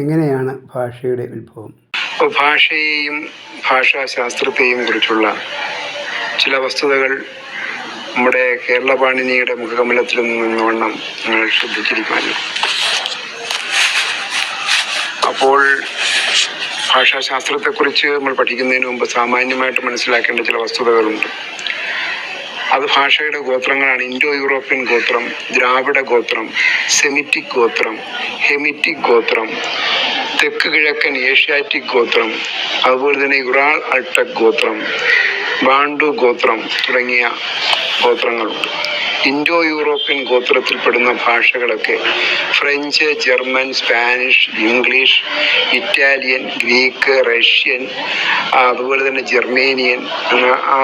എങ്ങനെയാണ് ഭാഷയുടെ ഉത്ഭവം? ഭാഷയെയും ഭാഷാശാസ്ത്രത്തെയും കുറിച്ചുള്ള ചില വസ്തുതകൾ നമ്മുടെ കേരള പാണിനിയുടെ മുഖകമലത്തിൽ നിന്നുവണ്ണം നിങ്ങൾ ശ്രദ്ധിച്ചിരിക്കുമല്ലോ അപ്പോൾ ഭാഷാശാസ്ത്രത്തെക്കുറിച്ച് നമ്മൾ പഠിക്കുന്നതിന് മുമ്പ് സാമാന്യമായിട്ട് മനസ്സിലാക്കേണ്ട ചില വസ്തുതകളുണ്ട്. അത് ഭാഷയുടെ ഗോത്രങ്ങളാണ്. ഇൻഡോ യൂറോപ്യൻ ഗോത്രം ദ്രാവിഡ ഗോത്രം സെമിറ്റിക് ഗോത്രം ഹെമിറ്റിക് ഗോത്രം തെക്ക് കിഴക്കൻ ഏഷ്യാറ്റിക് ഗോത്രം അതുപോലെ തന്നെ യുറാൾ അൾട്ടക് ഗോത്രം ബാണ്ടു ഗോത്രം തുടങ്ങിയ ഗോത്രങ്ങളുണ്ട്. ഇൻഡോ യൂറോപ്യൻ ഗോത്രത്തിൽപ്പെടുന്ന ഭാഷകളൊക്കെ French German Spanish English Italian Greek Russian അതുപോലെ തന്നെ ജർമ്മേനിയൻ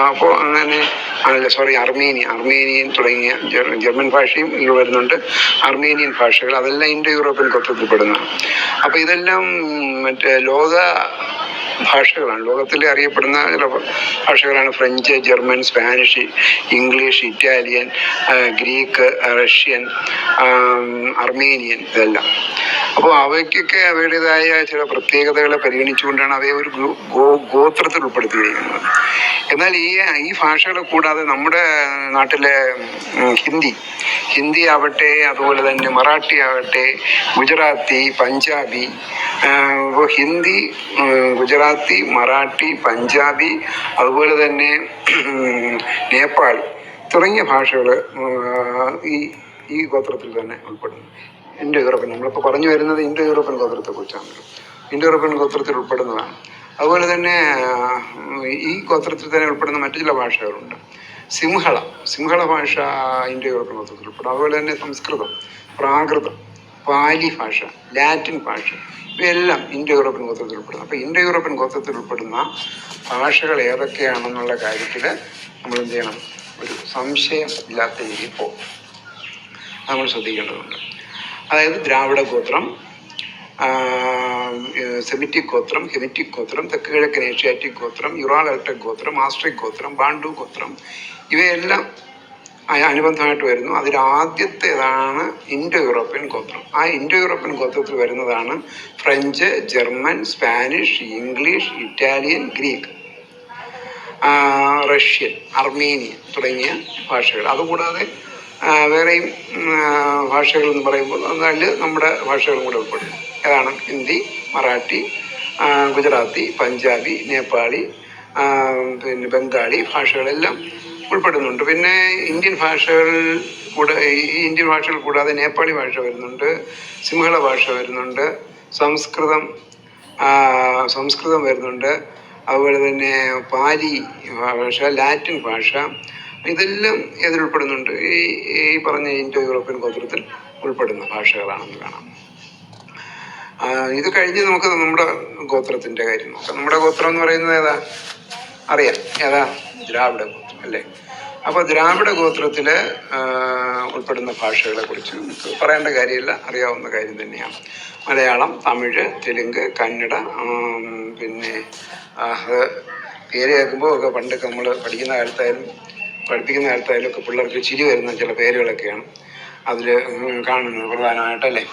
അപ്പോൾ അങ്ങനെ അല്ല സോറി അർമേനിയ. അർമേനിയൻ തുടങ്ങിയ ജർമ്മൻ ഭാഷയും ഇതിൽ വരുന്നുണ്ട്. അർമേനിയൻ ഭാഷകൾ അതെല്ലാം ഇൻഡോ യൂറോപ്യൻ തത്വത്തിൽപ്പെടുന്ന അപ്പോൾ ഇതെല്ലാം മറ്റേ ലോക ഭാഷകളാണ്. ലോകത്തിൽ അറിയപ്പെടുന്ന ചില ഭാഷകളാണ് French German Spanish English Italian Greek Russian Armenian ഇതെല്ലാം. അപ്പോൾ അവയ്ക്കൊക്കെ അവയുടേതായ ചില പ്രത്യേകതകളെ പരിഗണിച്ചുകൊണ്ടാണ് അവയെ ഒരു ഗോത്രത്തിൽ ഉൾപ്പെടുത്തിയിരിക്കുന്നത്. എന്നാൽ ഈ ഈ ഭാഷകളെ കൂടാതെ നമ്മുടെ നാട്ടിലെ ഹിന്ദി ഹിന്ദി ആവട്ടെ അതുപോലെ തന്നെ മറാഠി ആവട്ടെ ഗുജറാത്തി പഞ്ചാബി ഇപ്പോൾ ഹിന്ദി ഗുജറാത്തി മറാഠി പഞ്ചാബി അതുപോലെ തന്നെ നേപ്പാൾ തുടങ്ങിയ ഭാഷകൾ ഈ ഈ ഗോത്രത്തിൽ തന്നെ ഉൾപ്പെടുന്നു. Indo European. നമ്മളിപ്പോൾ പറഞ്ഞു വരുന്നത് ഇൻഡോ യൂറോപ്യൻ ഗോത്രത്തെക്കുറിച്ചാണല്ലോ ഇൻഡോ യൂറോപ്യൻ ഗോത്രത്തിൽ ഉൾപ്പെടുന്നതാണ്. അതുപോലെ തന്നെ ഈ ഗോത്രത്തിൽ തന്നെ ഉൾപ്പെടുന്ന മറ്റു ചില ഭാഷകളുണ്ട്. സിംഹള. സിംഹള ഭാഷ ഇൻഡോ യൂറോപ്യൻ ഗോത്രത്തിൽ ഉൾപ്പെടും. അതുപോലെ തന്നെ സംസ്കൃതം പ്രാകൃതം പാലി ഭാഷ ലാറ്റിൻ ഭാഷ ഇവയെല്ലാം ഇൻഡോ യൂറോപ്യൻ ഗോത്രത്തിൽ ഉൾപ്പെടുന്നു. അപ്പോൾ ഇൻഡോ യൂറോപ്യൻ ഗോത്രത്തിൽ ഉൾപ്പെടുന്ന ഭാഷകൾ ഏതൊക്കെയാണെന്നുള്ള കാര്യത്തിൽ നമ്മൾ എന്ത് ചെയ്യണം? ഒരു സംശയം ഇല്ലാത്ത രീതിയിൽ പോകും. നമ്മൾ ശ്രദ്ധിക്കേണ്ടതുണ്ട്. അതായത് ദ്രാവിഡ ഗോത്രം സെമിറ്റിക് ഗോത്രം ഹെമിറ്റിക് ഗോത്രം തെക്ക് കിഴക്കൻ ഏഷ്യാറ്റിക് ഗോത്രം യുറാൾ അൾട്ടക് ഗോത്രം ആസ്ട്രിക് ഗോത്രം ബാണ്ടു ഗോത്രം ഇവയെല്ലാം അനുബന്ധമായിട്ട് വരുന്നു. അതിൽ ആദ്യത്തേതാണ് ഇൻഡോ യൂറോപ്യൻ ഗോത്രം. ആ ഇൻഡോ യൂറോപ്യൻ ഗോത്രത്തിൽ വരുന്നതാണ് French German Spanish English Italian Greek Russian Armenian തുടങ്ങിയ ഭാഷകൾ. അതുകൂടാതെ വേറെയും ഭാഷകളെന്ന് പറയുമ്പോൾ അതിൽ നമ്മുടെ ഭാഷകളും കൂടെ ഉൾപ്പെടും. ഏതാണ്? ഹിന്ദി മറാഠി ഗുജറാത്തി പഞ്ചാബി നേപ്പാളി പിന്നെ ബംഗാളി ഭാഷകളെല്ലാം ഉൾപ്പെടുന്നുണ്ട്. പിന്നെ ഇന്ത്യൻ ഭാഷകൾ കൂടെ ഈ ഇന്ത്യൻ ഭാഷകൾ കൂടാതെ നേപ്പാളി ഭാഷ വരുന്നുണ്ട് സിംഹള ഭാഷ വരുന്നുണ്ട് സംസ്കൃതം സംസ്കൃതം വരുന്നുണ്ട് അതുപോലെ തന്നെ പാലി ഭാഷ ലാറ്റിൻ ഭാഷ ഇതെല്ലാം ഇതിൽ ഉൾപ്പെടുന്നുണ്ട് ഈ ഈ പറഞ്ഞ ഇൻഡോ യൂറോപ്യൻ ഗോത്രത്തിൽ ഉൾപ്പെടുന്ന ഭാഷകളാണെന്ന് കാണാം. ഇത് കഴിഞ്ഞ് നമുക്ക് നമ്മുടെ ഗോത്രത്തിന്റെ കാര്യം നോക്കാം. നമ്മുടെ ഗോത്രം എന്ന് പറയുന്നത് ഏതാ? അറിയാം. ഏതാ? ദ്രാവിഡ ഗോത്രം അല്ലേ? അപ്പോൾ ദ്രാവിഡ ഗോത്രത്തിൽ ഉൾപ്പെടുന്ന ഭാഷകളെ കുറിച്ച് പറയേണ്ട കാര്യമില്ല. അറിയാവുന്ന കാര്യം തന്നെയാണ്. മലയാളം തമിഴ് തെലുങ്ക് കന്നഡ പിന്നെ പേര് കേൾക്കുമ്പോൾ ഒക്കെ പണ്ടൊക്കെ നമ്മൾ പഠിക്കുന്ന കാലത്തായാലും പഠിപ്പിക്കുന്ന കാലത്തായാലും ഒക്കെ പിള്ളേർക്ക് ചിരി വരുന്ന ചില പേരുകളൊക്കെയാണ് അതിൽ കാണുന്നത് പ്രധാനമായിട്ടല്ലേ.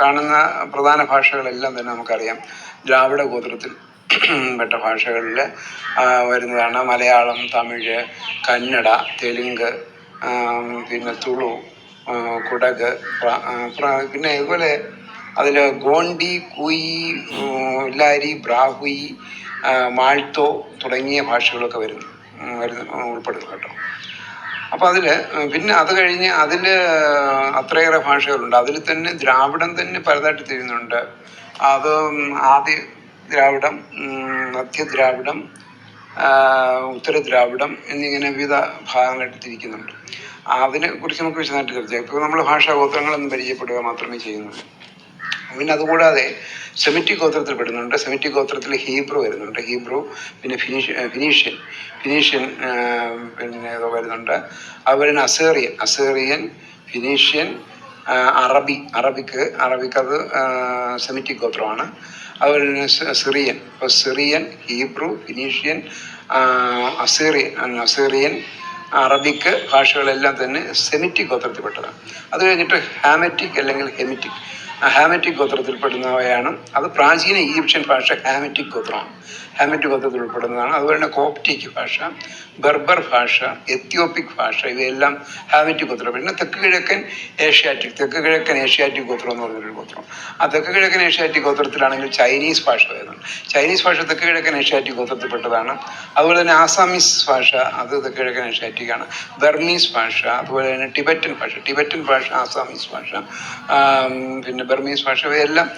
കാണുന്ന പ്രധാന ഭാഷകളെല്ലാം തന്നെ നമുക്കറിയാം. ദ്രാവിഡ ഗോത്രത്തിൽ പെട്ട ഭാഷകളിൽ വരുന്നതാണ് മലയാളം തമിഴ് കന്നഡ തെലുങ്ക് പിന്നെ തുളു കുടക് പിന്നെ ഇതുപോലെ അതിൽ ഗോണ്ടി കുയി ഉല്ലാരി ലാരി ബ്രാഹുയി മാൾത്തോ തുടങ്ങിയ ഭാഷകളൊക്കെ വരുന്നു. ഉൾപ്പെടുന്നു കേട്ടോ. അപ്പോൾ അതിൽ പിന്നെ അത് കഴിഞ്ഞ് അതിൽ അത്രയേറെ ഭാഷകളുണ്ട്. അതിൽ തന്നെ ദ്രാവിഡം തന്നെ പലതായിട്ട് തിരിയുന്നുണ്ട്. അത് ആദ്യ ദ്രാവിഡം മധ്യ ദ്രാവിഡം ഉത്തര ദ്രാവിഡം എന്നിങ്ങനെ വിവിധ ഭാഗങ്ങളായിട്ട് തിരിക്കുന്നുണ്ട്. അതിനെ കുറിച്ച് നമുക്ക് വിശദമായിട്ട് ചർച്ച ഇപ്പോൾ നമ്മൾ ഭാഷാ ഗോത്രങ്ങളൊന്നും പരിചയപ്പെടുക മാത്രമേ ചെയ്യുന്നുള്ളൂ. പിന്നെ അതുകൂടാതെ സെമിറ്റിക് ഗോത്രത്തിൽ പെടുന്നുണ്ട്. സെമിറ്റിക് ഗോത്രത്തിൽ ഹീബ്രു വരുന്നുണ്ട്. ഹീബ്രു പിന്നെ ഫിനീഷ് ഫിനീഷ്യൻ ഫിനീഷ്യൻ പിന്നെ വരുന്നുണ്ട്. അതുപോലെ തന്നെ അസേറിയൻ അസേറിയൻ ഫിനീഷ്യൻ അറബി അറബിക്ക് അറബിക്ക് അത് ആ, സെമിറ്റിക് ഗോത്രമാണ്. അതുപോലെ തന്നെ സിറിയൻ. അപ്പോൾ Syrian Hebrew Phoenician Assyrian Assyrian Arabic ഭാഷകളെല്ലാം തന്നെ സെമിറ്റിക് ഗോത്രത്തിൽപ്പെട്ടതാണ്. അത് കഴിഞ്ഞിട്ട് ഹാമറ്റിക് അല്ലെങ്കിൽ ഹെമിറ്റിക്. ഹാമറ്റിക് ഗോത്രത്തിൽപ്പെടുന്നവയാണ്. അത് പ്രാചീന ഈജിപ്ഷ്യൻ ഭാഷ ഹാമറ്റിക് ഗോത്രമാണ്. ഹാമറ്റിക് ഗോത്രത്തിൽ ഉൾപ്പെടുന്നതാണ്. അതുപോലെ തന്നെ കോപ്റ്റിക് ഭാഷ ബർബർ ഭാഷ എത്യോപ്പിക് ഭാഷ ഇവയെല്ലാം ഹാമിറ്റ് ഗോത്രം പിന്നെ തെക്ക് കിഴക്കൻ ഏഷ്യാറ്റിക് തെക്ക് കിഴക്കൻ ഏഷ്യാറ്റിക് ഗോത്രം എന്ന് പറഞ്ഞൊരു ഗോത്രം. ആ തെക്ക് കിഴക്കൻ ഏഷ്യാറ്റിക് ഗോത്രത്തിലാണെങ്കിൽ ചൈനീസ് ഭാഷ വരുന്നുണ്ട് ചൈനീസ് ഭാഷ തെക്ക് കിഴക്കൻ ഏഷ്യാറ്റിക് ഗോത്രത്തിൽപ്പെട്ടതാണ്. അതുപോലെ തന്നെ ആസാമീസ് ഭാഷ അത് തെക്ക് കിഴക്കൻ ഏഷ്യാറ്റിക് ആണ് ബർമീസ് ഭാഷ അതുപോലെ തന്നെ ടിബറ്റൻ ഭാഷ ടിബറ്റൻ ഭാഷ ആസാമീസ് ഭാഷ പിന്നെ ബർമീസ് ഭാഷ ഇവയെല്ലാം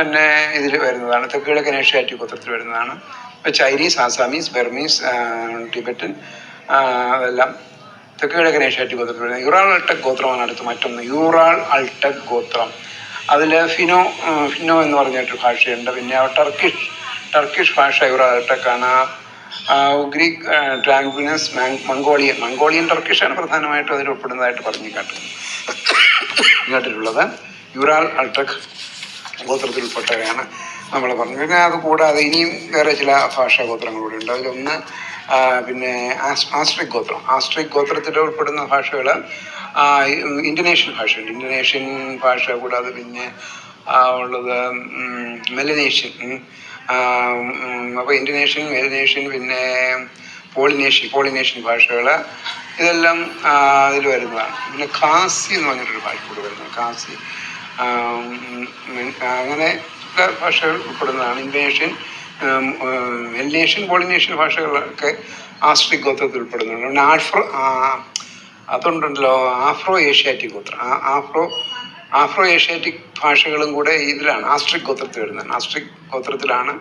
തന്നെ ഇതിൽ വരുന്നതാണ്. തെക്ക് കിഴക്കൻ ഏഷ്യാറ്റിക് ഗോത്രത്തിൽ വരുന്നതാണ്. ചൈനീസ് ആസാമീസ് ബർമീസ് ടിബറ്റൻ അതെല്ലാം തെക്ക് കിഴക്കൻ ഏഷ്യാറ്റിക് ഗോത്രത്തിൽ വരുന്നത്. യുറാൾ അൾട്ടക് ഗോത്രമാണ് അടുത്ത് മറ്റൊന്ന്. യൂറാൾ അൾട്ടക് ഗോത്രം. അതിൽ ഫിനോ ഫിനോ എന്ന് പറഞ്ഞിട്ടൊരു ഭാഷയുണ്ട്. പിന്നെ ടർക്കിഷ്. ടർക്കിഷ് ഭാഷ യുറാൾ അൾട്ടക്കാണ്. ഗ്രീക്ക് ട്രാങ്കുനസ് മംഗോളിയൻ. മംഗോളിയൻ ടർക്കിഷാണ് പ്രധാനമായിട്ടും അതിൽ ഉൾപ്പെടുന്നതായിട്ട് പറഞ്ഞു കേട്ടു കേട്ടിട്ടുള്ളത് യുറാൾ അൾട്ടക് ഗോത്രത്തിൽപ്പെട്ടവയാണ് നമ്മൾ പറഞ്ഞു പിന്നെ അത് കൂടാതെ ഇനിയും വേറെ ചില ഭാഷാ ഗോത്രങ്ങളൂടെ ഉണ്ട്. അതിലൊന്ന് പിന്നെ ആസ്- ആസ്ട്രിക് ഗോത്രം. ആസ്ട്രിക് ഗോത്രത്തിൽ ഉൾപ്പെടുന്ന ഭാഷകൾ ഇന്തോനേഷ്യൻ ഭാഷയുണ്ട്. ഇന്തോനേഷ്യൻ ഭാഷ കൂടാതെ പിന്നെ ഉള്ളത് മെലനേഷ്യൻ അപ്പോൾ ഇന്തോനേഷ്യൻ മെലനേഷ്യൻ പിന്നെ പോളിനേഷ്യൻ പോളിനേഷ്യൻ ഭാഷകൾ ഇതെല്ലാം അതിൽ വരുന്നതാണ്. പിന്നെ ഖാസി എന്ന് പറഞ്ഞിട്ടൊരു ഭാഷ കൂടി വരുന്നത് ഖാസി അങ്ങനെ ഭാഷകൾ ഉൾപ്പെടുന്നതാണ്. ഇന്തോനേഷ്യൻ വെല്ലേഷ്യൻ പോളിനേഷ്യൻ ഭാഷകളൊക്കെ ആസ്ട്രിക് ഗോത്രത്തിൽ ഉൾപ്പെടുന്നുണ്ട്. പിന്നെ ആഫ്രോ അതുണ്ടല്ലോ ആഫ്രോ ഏഷ്യാറ്റിക് ഗോത്രം. ആഫ്രോ ആഫ്രോ ഏഷ്യാറ്റിക് ഭാഷകളും കൂടെ ഇതിലാണ് ആസ്ട്രിക് ഗോത്രത്തിൽ വരുന്നതാണ്. ആസ്ട്രിക് ഗോത്രത്തിലാണ്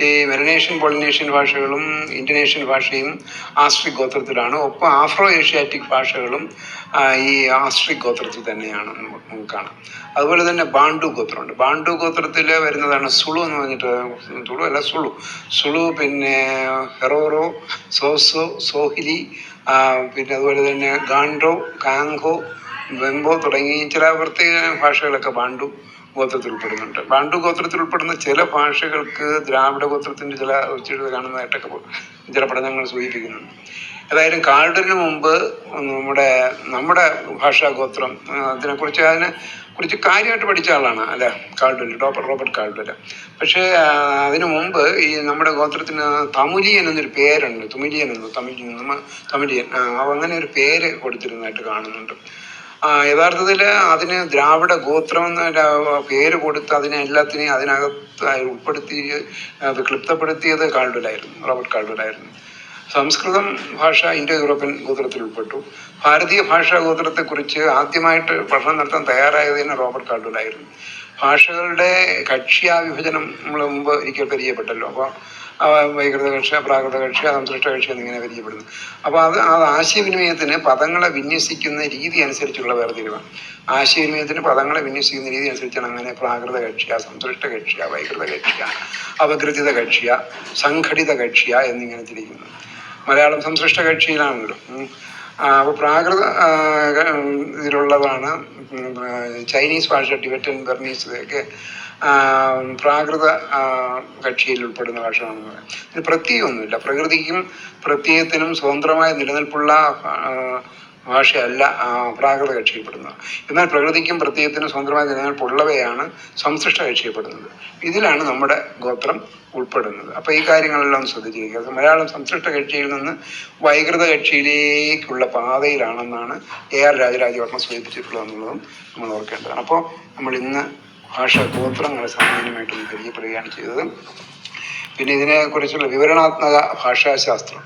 ഈ മെലനേഷ്യൻ പോളിനേഷ്യൻ ഭാഷകളും ഇന്തോനേഷ്യൻ ഭാഷയും ആസ്ട്രിക് ഗോത്രത്തിലാണ്. ഒപ്പം ആഫ്രോ ഏഷ്യാറ്റിക് ഭാഷകളും ഈ ആസ്ട്രിക് ഗോത്രത്തിൽ തന്നെയാണ് നമുക്ക് കാണാം. അതുപോലെ തന്നെ ബാണ്ടു ഗോത്രമുണ്ട്. ബാണ്ടു ഗോത്രത്തിൽ വരുന്നതാണ് സുളു എന്ന് പറഞ്ഞിട്ട് തുളു അല്ല സുളു. സുളു പിന്നെ ഹെറോറോ സോസോ സോഹിലി പിന്നെ അതുപോലെ തന്നെ ഗാൻഡോ കാങ്കോ വെമ്പോ തുടങ്ങി ചില പ്രത്യേക ഭാഷകളൊക്കെ ബാണ്ടു ഗോത്രത്തിൽ ഉൾപ്പെടുന്നുണ്ട് ബാണ്ടു ഗോത്രത്തിൽ ഉൾപ്പെടുന്ന ചില ഭാഷകൾക്ക് ദ്രാവിഡ ഗോത്രത്തിന്റെ ചില ഉച്ചരിത് കാണുന്നതായിട്ടൊക്കെ ചില പഠനങ്ങൾ സൂചിപ്പിക്കുന്നുണ്ട്. ഏതായാലും കാർഡിന് മുമ്പ് നമ്മുടെ നമ്മുടെ ഭാഷാ ഗോത്രം അതിനെക്കുറിച്ച് അതിനെ കുറിച്ച് കാര്യമായിട്ട് പഠിച്ച ആളാണ് അല്ലെ? കാൾഡൻ ഡോക്ടർ റോബർട്ട് കാൾഡൻ പക്ഷേ അതിനു മുമ്പ് ഈ നമ്മുടെ ഗോത്രത്തിന് തമുലിയൻ എന്നൊരു പേരുണ്ട്. തുമിലിയൻ എന്ന് നമ്മ തമിഴിയൻ അങ്ങനെ ഒരു പേര് കൊടുത്തിരുന്നതായിട്ട് കാണുന്നുണ്ട്. യഥാർത്ഥത്തിൽ അതിന് ദ്രാവിഡ ഗോത്രം എന്ന പേര് കൊടുത്ത് അതിനെ എല്ലാത്തിനെയും അതിനകത്ത് ഉൾപ്പെടുത്തി ക്ലിപ്തപ്പെടുത്തിയത് കാൾഡുലായിരുന്നു റോബർട്ട് കാൾഡുലായിരുന്നു സംസ്കൃതം ഭാഷ ഇൻഡോ യൂറോപ്യൻ ഗോത്രത്തിൽ ഉൾപ്പെട്ടു. ഭാരതീയ ഭാഷാ ഗോത്രത്തെക്കുറിച്ച് ആദ്യമായിട്ട് പഠനം നടത്താൻ തയ്യാറായത് തന്നെ റോബർട്ട് കാൾഡുലായിരുന്നു ഭാഷകളുടെ കക്ഷ്യാ വിഭജനം നമ്മൾ മുമ്പ് ഒരിക്കൽ പരിചയപ്പെട്ടല്ലോ. അപ്പോൾ വൈകൃത കക്ഷി പ്രാകൃത കക്ഷി സംസൃഷ്ട കക്ഷി എന്നിങ്ങനെ പരിചയപ്പെടുന്നു അപ്പോൾ അത് ആ ആശയവിനിമയത്തിന് പദങ്ങളെ വിന്യസിക്കുന്ന രീതി അനുസരിച്ചുള്ള വേർതിരിവാണ് ആശയവിനിമയത്തിന് പദങ്ങളെ വിന്യസിക്കുന്ന രീതി അനുസരിച്ചാണ് അങ്ങനെ പ്രാകൃത കക്ഷിയ സന്തുഷ്ട കക്ഷിയ വൈകൃത കക്ഷിയ അപകൃതിത കക്ഷിയ സംഘടിത കക്ഷിയ എന്നിങ്ങനെ തിരിക്കുന്നത് മലയാളം സംസൃഷ്ട കക്ഷിയിലാണല്ലോ അപ്പോൾ പ്രാകൃത ഇതിലുള്ളതാണ് ചൈനീസ് ഭാഷ ടിബറ്റൻ ബർമീസ് ആ, പ്രാകൃത കക്ഷിയിൽ ഉൾപ്പെടുന്ന ഭാഷയാണെന്ന് പറയാം. ഇതിന് പ്രകൃതിക്കും പ്രത്യയത്തിനും സ്വതന്ത്രമായ നിലനിൽപ്പുള്ള ഭാഷയല്ല പ്രാകൃത കക്ഷിയിൽപ്പെടുന്നത് എന്നാൽ പ്രകൃതിക്കും പ്രത്യയത്തിനും സ്വതന്ത്രമായ നിലനിൽപ്പുള്ളവയാണ് സംസൃഷ്ട കക്ഷിയപ്പെടുന്നത് ഇതിലാണ് നമ്മുടെ ഗോത്രം ഉൾപ്പെടുന്നത്. അപ്പോൾ ഈ കാര്യങ്ങളെല്ലാം ശ്രദ്ധിച്ചിരിക്കുക മലയാളം സംസൃഷ്ട കക്ഷിയിൽ നിന്ന് വൈകൃത കക്ഷിയിലേക്കുള്ള പാതയിലാണെന്നാണ് എ ആർ രാജരാജവർമ്മ സൂചിപ്പിച്ചിട്ടുള്ളത് എന്നുള്ളതും നമ്മൾ ഓർക്കേണ്ടതാണ്. അപ്പോൾ നമ്മൾ ഇന്ന് ഭാഷ ഗോത്രങ്ങളെ സാമാന്യമായിട്ടൊന്ന് പരിചയപ്പെടുകയാണ് ചെയ്തത് പിന്നെ ഇതിനെക്കുറിച്ചുള്ള വിവരണാത്മക ഭാഷാശാസ്ത്രം.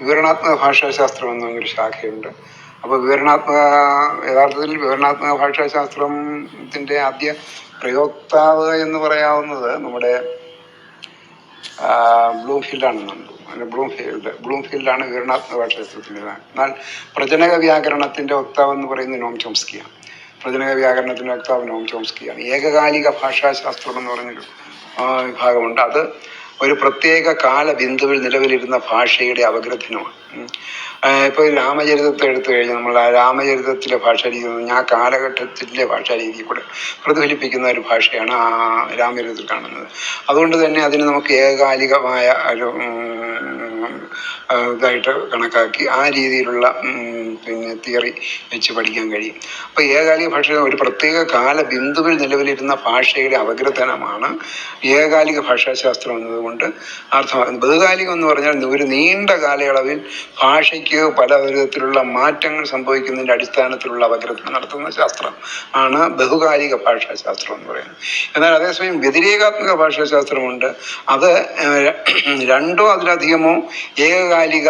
വിവരണാത്മക ഭാഷാശാസ്ത്രം എന്ന ഒരു ശാഖയുണ്ട്. അപ്പോൾ വിവരണാത്മക യഥാർത്ഥത്തിൽ വിവരണാത്മക ഭാഷാശാസ്ത്രത്തിന്റെ ആദ്യ പ്രയോക്താവ് എന്ന് പറയാവുന്നത് നമ്മുടെ ബ്ലൂംഫീൽഡാണെന്നുണ്ട് അങ്ങനെ ബ്ലൂംഫീൽഡ് ആണ് വിവരണാത്മക ഭാഷാശാസ്ത്രത്തിന്റെ എന്നാൽ പ്രജനക വ്യാകരണത്തിന്റെ വക്താവ് എന്ന് പറയുന്നത് നോം ചോംസ്കിയാണ്. പ്രജനക വ്യാകരണത്തിന്റെ വക്താവ് നോം ചോംസ്കിയാണ്. ഏകകാലിക ഭാഷാശാസ്ത്രം എന്ന് പറഞ്ഞൊരു വിഭാഗമുണ്ട്. അത് ഒരു പ്രത്യേക കാലബിന്ദുവിൽ നിലവിലിരുന്ന ഭാഷയുടെ അപഗ്രഥനമാണ്. ഇപ്പോൾ രാമചരിതത്തെ എടുത്തു കഴിഞ്ഞാൽ നമ്മൾ ആ രാമചരിതത്തിലെ ഭാഷാരീതി ആ കാലഘട്ടത്തിലെ ഭാഷാരീതി കൂടെ പ്രതിഫലിപ്പിക്കുന്ന ഒരു ഭാഷയാണ് ആ രാമചരിതത്തിൽ കാണുന്നത് അതുകൊണ്ട് തന്നെ അതിന് നമുക്ക് ഏകകാലികമായ ഒരു ഇതായിട്ട് കണക്കാക്കി ആ രീതിയിലുള്ള പിന്നെ തിയറി വെച്ച് പഠിക്കാൻ കഴിയും. അപ്പോൾ ഏകാലിക ഭാഷ ഒരു പ്രത്യേക കാല ബിന്ദുവിൽ നിലവിലിരുന്ന ഭാഷയുടെ അപഗ്രഥനമാണ് ഏകാലിക ഭാഷാശാസ്ത്രം എന്നതുകൊണ്ട് അർത്ഥമാക്കുന്നത് ബഹുകാലികം എന്ന് പറഞ്ഞാൽ ഒരു നീണ്ട കാലയളവിൽ ഭാഷയ്ക്ക് പല വിധത്തിലുള്ള മാറ്റങ്ങൾ സംഭവിക്കുന്നതിന്റെ അടിസ്ഥാനത്തിലുള്ള അപഗ്രഥനം നടത്തുന്ന ശാസ്ത്രം ആണ് ബഹുകാലിക ഭാഷാശാസ്ത്രം എന്ന് പറയുന്നത്. എന്നാൽ അതേസമയം വ്യതിരേകാത്മക ഭാഷാശാസ്ത്രമുണ്ട്. അത് രണ്ടോ അതിലധികമോ ഏകകാലിക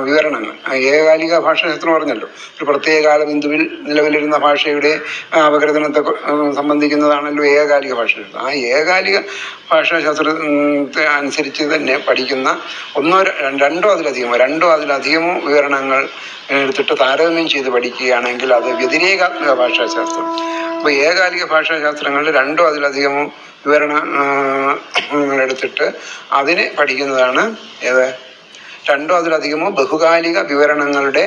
വിവരണങ്ങൾ. ഏകകാലിക ഭാഷാശാസ്ത്രം പറഞ്ഞല്ലോ. ഒരു പ്രത്യേക കാലബിന്ദുവിൽ നിലവിലിരുന്ന ഭാഷയുടെ അപഗ്രഥനത്തെ സംബന്ധിക്കുന്നതാണല്ലോ ഏകകാലിക ഭാഷാശാസ്ത്രം ആ ഏകകാലിക ഭാഷാശാസ്ത്രത്തെ അനുസരിച്ച് തന്നെ പഠിക്കുന്ന ഒന്നോ രണ്ടോ അതിലധികമോ രണ്ടോ അതിലധികമോ വിവരണങ്ങൾ എടുത്തിട്ട് താരതമ്യം ചെയ്ത് പഠിക്കുകയാണെങ്കിൽ അത് വ്യതിരേകാത്മക ഭാഷാശാസ്ത്രം. അപ്പോൾ ഏകാലിക ഭാഷാശാസ്ത്രങ്ങളിൽ രണ്ടോ അതിലധികമോ വിവരണ എടുത്തിട്ട് അതിനെ പഠിക്കുന്നതാണ് ഏത്? രണ്ടോ അതിലധികമോ ബഹുകാലിക വിവരണങ്ങളുടെ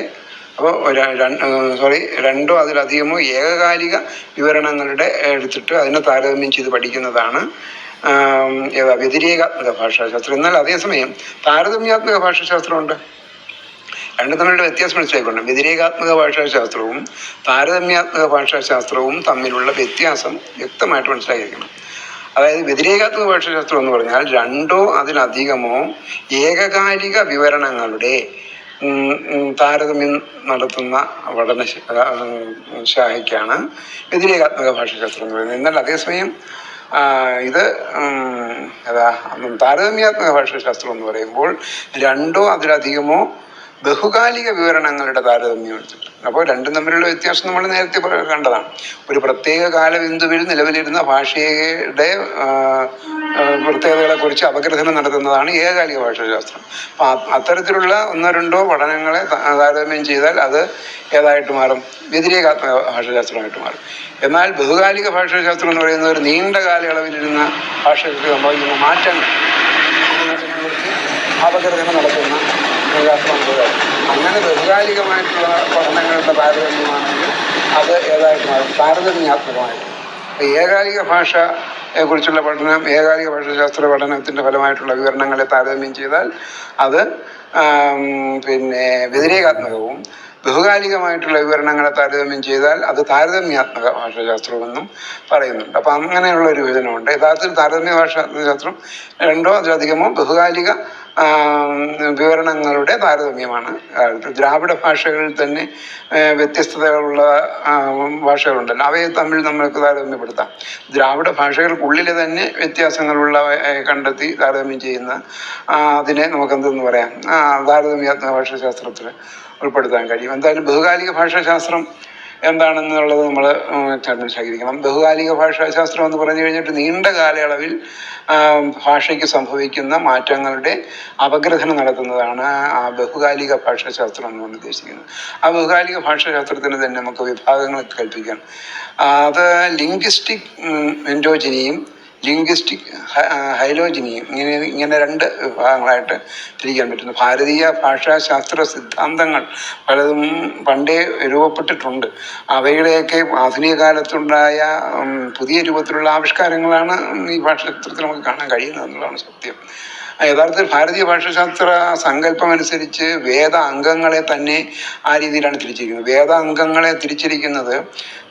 അപ്പോൾ സോറി രണ്ടോ അതിലധികമോ ഏകകാലിക വിവരണങ്ങളുടെ എടുത്തിട്ട് അതിനെ താരതമ്യം ചെയ്ത് പഠിക്കുന്നതാണ് വ്യതിരേകാത്മക ഭാഷാശാസ്ത്രം. എന്നാൽ അതേസമയം താരതമ്യാത്മക ഭാഷാശാസ്ത്രമുണ്ട്. രണ്ടും തമ്മിലുള്ള വ്യത്യാസം മനസ്സിലാക്കണം വ്യതിരേകാത്മക ഭാഷാശാസ്ത്രവും താരതമ്യാത്മക ഭാഷാശാസ്ത്രവും തമ്മിലുള്ള വ്യത്യാസം വ്യക്തമായിട്ട് മനസ്സിലാക്കിയിരിക്കണം. അതായത് വ്യതിരേകാത്മക ഭാഷാശാസ്ത്രം എന്ന് പറഞ്ഞാൽ രണ്ടോ അതിലധികമോ ഏകകാലിക വിവരണങ്ങളുടെ താരതമ്യം നടത്തുന്ന പഠന ശാഖയ്ക്കാണ് വ്യതിരേകാത്മക ഭാഷാശാസ്ത്രം എന്ന് പറയുന്നത്. എന്നാൽ അതേസമയം ഇത് ഉം, താരതമ്യാത്മക ഭാഷാശാസ്ത്രം എന്ന് പറയുമ്പോൾ രണ്ടോ അതിലധികമോ ബഹുകാലിക വിവരണങ്ങളുടെ താരതമ്യം എടുത്തിട്ടുണ്ട്. അപ്പോൾ രണ്ടും തമ്മിലുള്ള വ്യത്യാസം നമ്മൾ നേരത്തെ കണ്ടതാണ്. ഒരു പ്രത്യേക കാലബിന്ദുവിൽ നിലവിലിരുന്ന ഭാഷയുടെ പ്രത്യേകതകളെ കുറിച്ച് പ്രത്യേകതകളെക്കുറിച്ച് അപഗ്രഥനം നടത്തുന്നതാണ് ഏകകാലിക ഭാഷാശാസ്ത്രം. അപ്പം അത്തരത്തിലുള്ള ഒന്നോ രണ്ടോ പഠനങ്ങളെ താരതമ്യം ചെയ്താൽ അത് ഏതായിട്ട് മാറും? വ്യതിരേകാത്മക ഭാഷാശാസ്ത്രമായിട്ട് മാറും. എന്നാൽ ബഹുകാലിക ഭാഷാശാസ്ത്രം എന്ന് പറയുന്നത് ഒരു നീണ്ട കാലയളവിലിരുന്ന ഭാഷയ്ക്ക് സംഭവിക്കുന്ന മാറ്റങ്ങൾ. അപഗ്രഥനം നടത്തുന്ന ശാസ്ത്രമാണ് അങ്ങനെ ബഹുകാലികമായിട്ടുള്ള പഠനങ്ങളുടെ താരതമ്യമാണെങ്കിൽ അത് ഏതായിട്ട് മാറും? താരതമ്യാത്മകമായിട്ട്. ഏകാലിക ഭാഷ കുറിച്ചുള്ള പഠനം ഏകാലിക ഭാഷാശാസ്ത്ര പഠനത്തിന്റെ ഫലമായിട്ടുള്ള വിവരണങ്ങളെ താരതമ്യം ചെയ്താൽ അത് പിന്നെ വ്യതിരേകാത്മകവും ബഹുകാലികമായിട്ടുള്ള വിവരണങ്ങളെ താരതമ്യം ചെയ്താൽ അത് താരതമ്യാത്മക ഭാഷാശാസ്ത്രമെന്നും പറയുന്നുണ്ട്. അപ്പം അങ്ങനെയുള്ള ഒരു വിഭജനമുണ്ട്. യഥാർത്ഥത്തിൽ താരതമ്യ ഭാഷാശാസ്ത്രം രണ്ടോ അതിലധികമോ ബഹുകാലിക വിവരണങ്ങളുടെ താരതമ്യമാണ്. ദ്രാവിഡ ഭാഷകളിൽ തന്നെ വ്യത്യസ്തതകളുള്ള ഭാഷകളുണ്ടല്ലോ. അവയെ തമ്മിൽ നമ്മൾക്ക് താരതമ്യപ്പെടുത്താം. ദ്രാവിഡ ഭാഷകൾക്കുള്ളിൽ തന്നെ വ്യത്യാസങ്ങളുള്ള കണ്ടെത്തി താരതമ്യം ചെയ്യുന്ന അതിനെ അതിനെ നമുക്കെന്തെന്ന് പറയാം? ആ, താരതമ്യാത്മക ഭാഷാശാസ്ത്രത്തിൽ ഉൾപ്പെടുത്താൻ കഴിയും. എന്തായാലും ബഹുകാലിക ഭാഷാശാസ്ത്രം എന്താണെന്നുള്ളത് നമ്മൾ മനസ്സിലാക്കിയിരിക്കണം ബഹുകാലിക ഭാഷാശാസ്ത്രം എന്ന് പറഞ്ഞു കഴിഞ്ഞിട്ട് നീണ്ട കാലയളവിൽ ഭാഷയ്ക്ക് സംഭവിക്കുന്ന മാറ്റങ്ങളുടെ അപഗ്രഥനം നടത്തുന്നതാണ് ആ ബഹുകാലിക ഭാഷാശാസ്ത്രം എന്നുകൊണ്ട് ഉദ്ദേശിക്കുന്നത്. ആ ബഹുകാലിക ഭാഷാശാസ്ത്രത്തിന് തന്നെ നമുക്ക് വിഭാഗങ്ങൾ കൽപ്പിക്കാം. അത് ലിംഗ്വിസ്റ്റിക് എൻഡോജിനിയും ലിംഗ്വിസ്റ്റിക് ഹൈലോജിനിയും ഇങ്ങനെ ഇങ്ങനെ രണ്ട് വിഭാഗങ്ങളായിട്ട് തിരിക്കാൻ പറ്റുന്നു. ഭാരതീയ ഭാഷാശാസ്ത്ര സിദ്ധാന്തങ്ങൾ പലതും പണ്ടേ രൂപപ്പെട്ടിട്ടുണ്ട്. അവയുടെയൊക്കെ ആധുനിക കാലത്തുണ്ടായ പുതിയ രൂപത്തിലുള്ള ആവിഷ്കാരങ്ങളാണ് ഈ ഭാഷാശാസ്ത്രത്തിൽ നമുക്ക് കാണാൻ കഴിയുന്നത് എന്നുള്ളതാണ് സത്യം. യഥാർത്ഥത്തിൽ ഭാരതീയ ഭാഷാശാസ്ത്ര സങ്കല്പം അനുസരിച്ച് വേദ അംഗങ്ങളെ തന്നെ ആ രീതിയിലാണ് തിരിച്ചിരിക്കുന്നത്. വേദ അംഗങ്ങളെ തിരിച്ചിരിക്കുന്നത്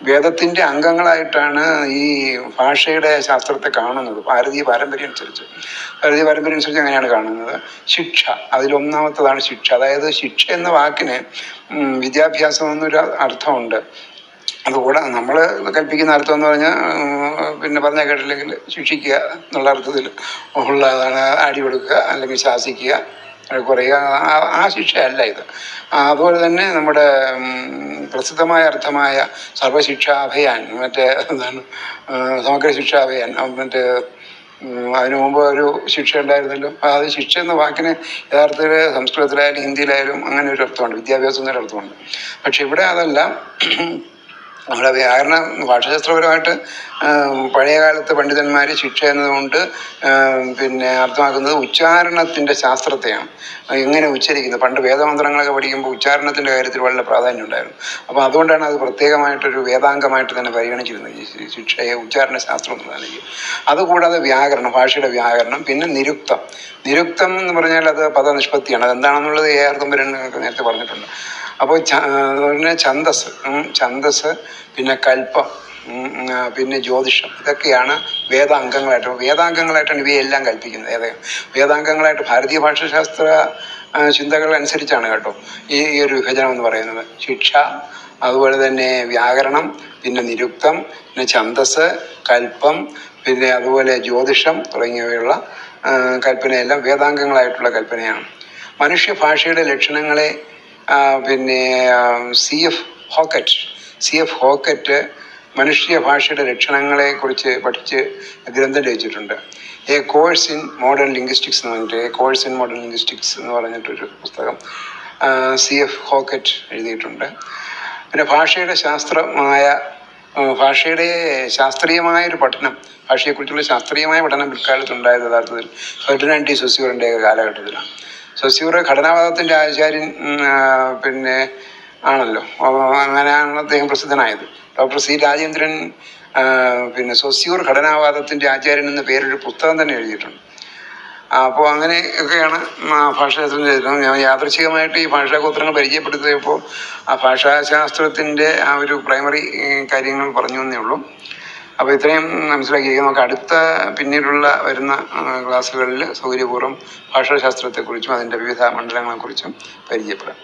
വേദത്തിന്റെ അംഗങ്ങളായിട്ടാണ് ഈ ഭാഷയുടെ ശാസ്ത്രത്തെ കാണുന്നത്. ഭാരതീയ പാരമ്പര്യം അനുസരിച്ച്. ഭാരതീയ പാരമ്പര്യം അനുസരിച്ച് അങ്ങനെയാണ് കാണുന്നത്. ശിക്ഷ അതിലൊന്നാമത്തതാണ് ശിക്ഷ. അതായത് ശിക്ഷ എന്ന വാക്കിന് വിദ്യാഭ്യാസം എന്നൊരു അർത്ഥമുണ്ട്. അതുകൂടാതെ നമ്മൾ കൽപ്പിക്കുന്ന അർത്ഥം എന്ന് പറഞ്ഞാൽ പിന്നെ പറഞ്ഞാൽ കേട്ടില്ലെങ്കിൽ ശിക്ഷിക്കുക എന്നുള്ള അർത്ഥത്തിൽ ഉള്ളതാണ് അടി കൊടുക്കുക അല്ലെങ്കിൽ ശാസിക്കുക കുറയുക. ആ- ശിക്ഷയല്ല ഇത്. അതുപോലെ തന്നെ നമ്മുടെ പ്രസിദ്ധമായ അർത്ഥമായ സർവശിക്ഷാഭയാൻ മറ്റേ എന്താണ് സമഗ്ര ശിക്ഷാഭയാൻ മറ്റേ അതിനു മുമ്പ് ഒരു ശിക്ഷ ഉണ്ടായിരുന്നല്ലോ. അത് ശിക്ഷ എന്ന വാക്കിന് യഥാർത്ഥത്തിൽ സംസ്കൃതത്തിലായാലും ഹിന്ദിയിലായാലും അങ്ങനെ ഒരു അർത്ഥമുണ്ട്. വിദ്യാഭ്യാസം എന്നൊരു അർത്ഥമുണ്ട്. പക്ഷെ ഇവിടെ അതല്ല നമ്മുടെ വ്യാകരണം ഭാഷാശാസ്ത്രപരമായിട്ട് പഴയ കാലത്ത് പണ്ഡിതന്മാർ ശിക്ഷ എന്നതുകൊണ്ട് പിന്നെ അർത്ഥമാക്കുന്നത് ഉച്ചാരണത്തിന്റെ ശാസ്ത്രത്തെയാണ്. എങ്ങനെ ഉച്ചരിക്കുന്നത് പണ്ട് വേദമന്ത്രങ്ങളൊക്കെ പഠിക്കുമ്പോൾ ഉച്ചാരണത്തിന്റെ കാര്യത്തിൽ വളരെ പ്രാധാന്യം ഉണ്ടായിരുന്നു. അപ്പോൾ അതുകൊണ്ടാണ് അത് പ്രത്യേകമായിട്ടൊരു വേദാംഗമായിട്ട് തന്നെ പരിഗണിച്ചിരുന്നത് ശിക്ഷയെ ഉച്ചാരണ ശാസ്ത്രം എന്ന് പറയുന്നത്. അതുകൂടാതെ വ്യാകരണം ഭാഷയുടെ വ്യാകരണം പിന്നെ നിരുക്തം. നിരുക്തം എന്ന് പറഞ്ഞാൽ അത് പദനിഷ്പത്തിയാണ്. അതെന്താണെന്നുള്ളത് എ ആർ തമ്പുരൻ നേരത്തെ പറഞ്ഞിട്ടുണ്ട്. അപ്പോൾ പിന്നെ ഉം, ഛന്തസ് പിന്നെ കൽപ്പം പിന്നെ ജ്യോതിഷം ഇതൊക്കെയാണ് വേദാംഗങ്ങളായിട്ട്. വേദാംഗങ്ങളായിട്ടാണ് ഇവയെല്ലാം കൽപ്പിക്കുന്നത്. ഏത് വേദാംഗങ്ങളായിട്ട് ഭാരതീയ ഭാഷാശാസ്ത്ര ചിന്തകൾ അനുസരിച്ചാണ് കേട്ടോ ഈ ഈ ഒരു വിഭജനം എന്ന് പറയുന്നത്. ശിക്ഷ അതുപോലെ തന്നെ വ്യാകരണം പിന്നെ നിരുക്തം പിന്നെ ഛന്തസ് കൽപ്പം പിന്നെ അതുപോലെ ജ്യോതിഷം തുടങ്ങിയവയുള്ള കൽപ്പനയെല്ലാം വേദാംഗങ്ങളായിട്ടുള്ള കൽപ്പനയാണ്. മനുഷ്യ ഭാഷയുടെ ലക്ഷണങ്ങളെ പിന്നെ C F Hockett C F Hockett മനുഷ്യ ഭാഷയുടെ ലക്ഷണങ്ങളെ കുറിച്ച് പഠിച്ച് ഗ്രന്ഥം രചിച്ചിട്ടുണ്ട്. A course in modern linguistics എന്ന് പറഞ്ഞിട്ട് a course in modern linguistics എന്ന് പറഞ്ഞിട്ടൊരു പുസ്തകം സി എഫ് ഹോക്കറ്റ് എഴുതിയിട്ടുണ്ട്. പിന്നെ ഭാഷയുടെ ശാസ്ത്രമായ ഭാഷയുടെ ശാസ്ത്രീയമായ ഒരു പഠനം ഭാഷയെക്കുറിച്ചുള്ള ശാസ്ത്രീയമായ പഠനം പിൽക്കാലത്തുണ്ടായത് യഥാർത്ഥത്തിൽ ഫെർഡിനാൻഡി സൊസിയോറിന്റെ കാലഘട്ടത്തിലാണ്. സൊസ്യൂർ ഘടനാവാദത്തിന്റെ ആചാര്യൻ പിന്നെ ആണല്ലോ. അങ്ങനെയാണ് അദ്ദേഹം പ്രസിദ്ധനായത്. ഡോക്ടർ സി രാജേന്ദ്രൻ പിന്നെ സൊസ്യൂർ ഘടനാവാദത്തിന്റെ ആചാര്യൻ എന്ന പേരൊരു പുസ്തകം തന്നെ എഴുതിയിട്ടുണ്ട്. അപ്പോൾ അങ്ങനെ ഒക്കെയാണ് ഭാഷാശാസ്ത്രം ചെയ്തിരുന്നത്. ഞാൻ യാദൃച്ഛികമായിട്ട് ഈ ഭാഷാഗോത്രങ്ങൾ പരിചയപ്പെടുത്തിയപ്പോൾ ആ ഭാഷാശാസ്ത്രത്തിന്റെ ആ ഒരു പ്രൈമറി കാര്യങ്ങൾ പറഞ്ഞു എന്നേ ഉള്ളൂ. അപ്പോൾ ഇത്രയും മനസ്സിലാക്കിയിരിക്കും നമുക്ക് അടുത്ത പിന്നീടുള്ള വരുന്ന ക്ലാസ്സുകളിൽ സൗകര്യപൂർവം ഭാഷാശാസ്ത്രത്തെക്കുറിച്ചും അതിന്റെ വിവിധ മണ്ഡലങ്ങളെക്കുറിച്ചും പരിചയപ്പെടാം.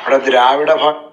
ഇവിടെ ദ്രാവിഡ ഭാഷ